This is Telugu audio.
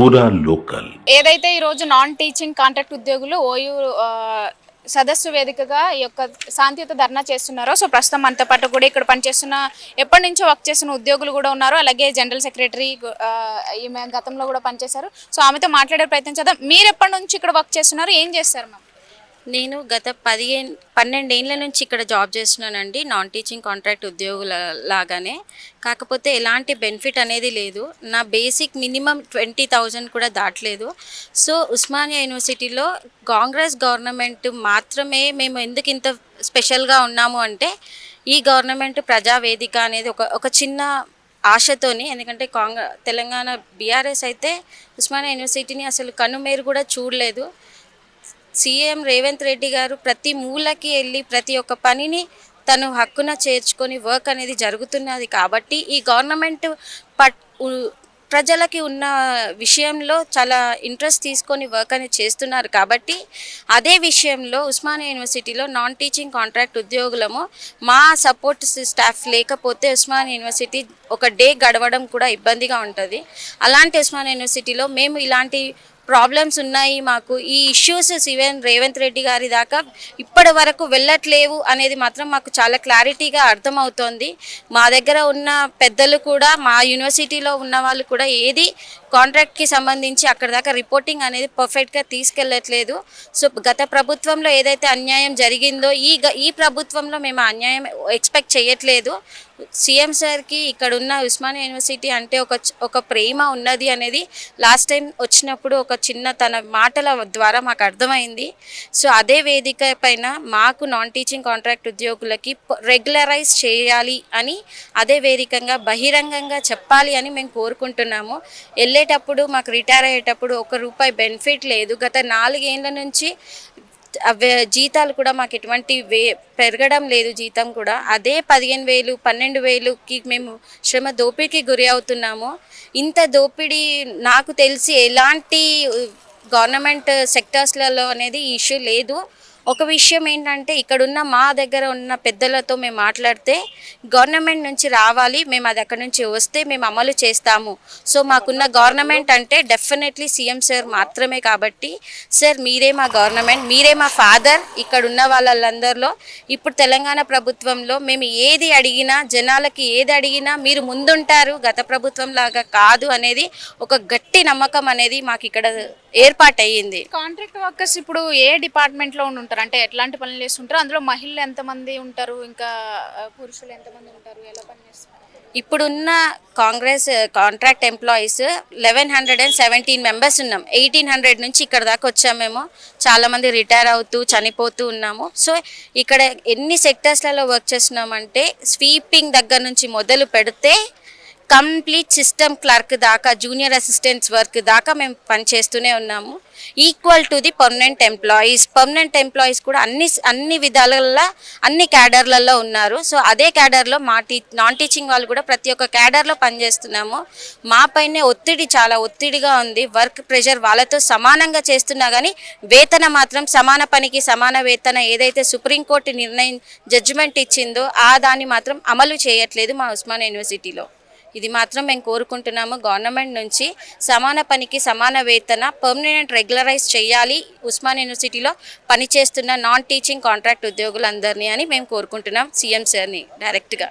పూరా లోకల్. ఏదైతే ఈ రోజు నాన్ టీచింగ్ కాంట్రాక్ట్ ఉద్యోగులు ఓయూ సదస్సు వేదికగా ఈ యొక్క శాంతియుత ధర్నా చేస్తున్నారో సో ప్రస్తుతం మనతో పాటు కూడా ఇక్కడ పనిచేస్తున్న ఎప్పటి నుంచో వర్క్ చేస్తున్న ఉద్యోగులు కూడా ఉన్నారు. అలాగే జనరల్ సెక్రటరీ ఈమె గతంలో కూడా పనిచేశారు. సో ఆమెతో మాట్లాడే ప్రయత్నం చేద్దాం. మీరు ఎప్పటి నుంచి ఇక్కడ వర్క్ చేస్తున్నారు? ఏం చేస్తారు మ్యామ్? నేను గత పదిహేను పన్నెండేళ్ళ నుంచి ఇక్కడ జాబ్ చేస్తున్నానండి నాన్ టీచింగ్ కాంట్రాక్ట్ ఉద్యోగుల లాగానే. కాకపోతే ఎలాంటి బెనిఫిట్ అనేది లేదు. నా బేసిక్ మినిమం ట్వంటీ థౌజండ్ కూడా దాటలేదు. సో ఉస్మానియా యూనివర్సిటీలో కాంగ్రెస్ గవర్నమెంట్ మాత్రమే మేము ఎందుకు ఇంత స్పెషల్గా ఉన్నాము అంటే ఈ గవర్నమెంట్ ప్రజావేదిక అనేది ఒక ఒక చిన్న ఆశతోని. ఎందుకంటే కాంగ్రె తెలంగాణ బీఆర్ఎస్ అయితే ఉస్మానియా యూనివర్సిటీని అసలు కనుమేరు కూడా చూడలేదు. సీఎం రేవంత్ రెడ్డి గారు ప్రతి మూలకి వెళ్ళి ప్రతి ఒక్క పనిని తను హక్కున చేర్చుకొని వర్క్ అనేది జరుగుతున్నది కాబట్టి ఈ గవర్నమెంట్ పట్ ప్రజలకి ఉన్న విషయంలో చాలా ఇంట్రెస్ట్ తీసుకొని వర్క్ అనేది చేస్తున్నారు కాబట్టి అదే విషయంలో ఉస్మానియా యూనివర్సిటీలో నాన్ టీచింగ్ కాంట్రాక్ట్ ఉద్యోగులము మా సపోర్ట్ స్టాఫ్ లేకపోతే ఉస్మానియా యూనివర్సిటీ ఒక డే గడవడం కూడా ఇబ్బందిగా ఉంటుంది. అలాంటి ఉస్మానియా యూనివర్సిటీలో మేము ఇలాంటి ప్రాబ్లమ్స్ ఉన్నాయి మాకు. ఈ ఇష్యూస్ సివెన్ రేవంత్ రెడ్డి గారి దాకా ఇప్పటి వరకు వెళ్ళట్లేవు అనేది మాత్రం మాకు చాలా క్లారిటీగా అర్థమవుతోంది. మా దగ్గర ఉన్న పెద్దలు కూడా మా యూనివర్సిటీలో ఉన్న వాళ్ళు కూడా ఏది కాంట్రాక్ట్కి సంబంధించి అక్కడ దాకా రిపోర్టింగ్ అనేది పర్ఫెక్ట్గా తీసుకెళ్ళట్లేదు. సో గత ప్రభుత్వంలో ఏదైతే అన్యాయం జరిగిందో ఈ గ- ఈ ప్రభుత్వంలో మేము అన్యాయం ఎక్స్పెక్ట్ చేయట్లేదు. సీఎం సార్కి ఇక్కడ ఉన్న ఉస్మానియా యూనివర్సిటీ అంటే ఒక ఒక ప్రేమ ఉన్నది అనేది లాస్ట్ టైం వచ్చినప్పుడు ఒక చిన్న తన మాటల ద్వారా మాకు అర్థమైంది. సో అదే వేదిక పైన మాకు నాన్ టీచింగ్ కాంట్రాక్ట్ ఉద్యోగులకి రెగ్యులరైజ్ చేయాలి అని అదే వేదికంగా బహిరంగంగా చెప్పాలి అని మేము కోరుకుంటున్నాము. వెళ్ళేటప్పుడు మాకు రిటైర్ అయ్యేటప్పుడు ఒక రూపాయి బెనిఫిట్ లేదు. గత నాలుగేళ్ళ నుంచి జీతాలు కూడా మాకు ఎటువంటి వే పెరగడం లేదు జీతం కూడా. అదే పదిహేను వేలు పన్నెండు వేలుకి మేము శ్రమ దోపిడీకి గురి అవుతున్నాము. ఇంత దోపిడీ నాకు తెలిసి ఎలాంటి గవర్నమెంట్ సెక్టర్స్లలో అనేది ఇష్యూ లేదు. ఒక విషయం ఏంటంటే ఇక్కడున్న మా దగ్గర ఉన్న పెద్దలతో మేము మాట్లాడితే గవర్నమెంట్ నుంచి రావాలి మేము అది అక్కడ నుంచి వస్తే మేము అమలు చేస్తాము. సో మాకున్న గవర్నమెంట్ అంటే డెఫినెట్లీ సీఎం సార్ మాత్రమే కాబట్టి సార్ మీరే మా గవర్నమెంట్ మీరే మా ఫాదర్ ఇక్కడ ఉన్న వాళ్ళందరిలో ఇప్పుడు తెలంగాణ ప్రభుత్వంలో మేము ఏది అడిగినా జనాలకి ఏది అడిగినా మీరు ముందుంటారు గత ప్రభుత్వం లాగా కాదు అనేది ఒక గట్టి నమ్మకం అనేది మాకు ఇక్కడ ఏర్పాటయ్యింది. కాంట్రాక్ట్ వర్కర్స్ ఇప్పుడు ఏ డిపార్ట్మెంట్లో లో ఉంటారు. అంటే ఎట్లాంటి పనులు చేస్తుంటారు అందులో మహిళలు ఎంతమంది ఉంటారు? ఇంకా పురుషులు ఎంతమంది ఉంటారు? ఎలా పని చేస్తారు ఇప్పుడున్న Congress contract employees eleven hundred and seventeen members ఉన్నాం. ఎయిటీన్ హండ్రెడ్ నుంచి ఇక్కడ దాకా వచ్చాము మేము. చాలామంది రిటైర్ అవుతూ చనిపోతూ ఉన్నాము. సో ఇక్కడ ఎన్ని సెక్టర్స్లలో వర్క్ చేస్తున్నామంటే స్వీపింగ్ దగ్గర నుంచి మొదలు పెడితే కంప్లీట్ సిస్టమ్ క్లర్క్ దాకా జూనియర్ అసిస్టెంట్స్ వర్క్ దాకా మేము పనిచేస్తూనే ఉన్నాము. Equal to the permanent employees permanent employees కూడా అన్ని అన్ని విధాలలో అన్ని క్యాడర్లలో ఉన్నారు. సో అదే క్యాడర్లో మా టీ నాన్ టీచింగ్ వాళ్ళు కూడా ప్రతి ఒక్క క్యాడర్లో పనిచేస్తున్నాము. మా పైనే ఒత్తిడి చాలా ఒత్తిడిగా ఉంది. వర్క్ ప్రెషర్ వాళ్ళతో సమానంగా చేస్తున్నా కానీ వేతన మాత్రం సమాన పనికి సమాన వేతన ఏదైతే సుప్రీంకోర్టు నిర్ణయం జడ్జిమెంట్ ఇచ్చిందో ఆ దాన్ని మాత్రం అమలు చేయట్లేదు మా ఉస్మాన్ యూనివర్సిటీలో ఇది మాత్రం మేము కోరుకుంటున్నాము. గవర్నమెంట్ నుంచి సమాన పనికి సమాన వేతన పర్మనెంట్ రెగ్యులరైజ్ చేయాలి. ఉస్మాన్ యూనివర్సిటీలో పనిచేస్తున్న నాన్ టీచింగ్ కాంట్రాక్ట్ ఉద్యోగులందరినీ అని మేము కోరుకుంటున్నాం. సీఎం సార్ని డైరెక్ట్గా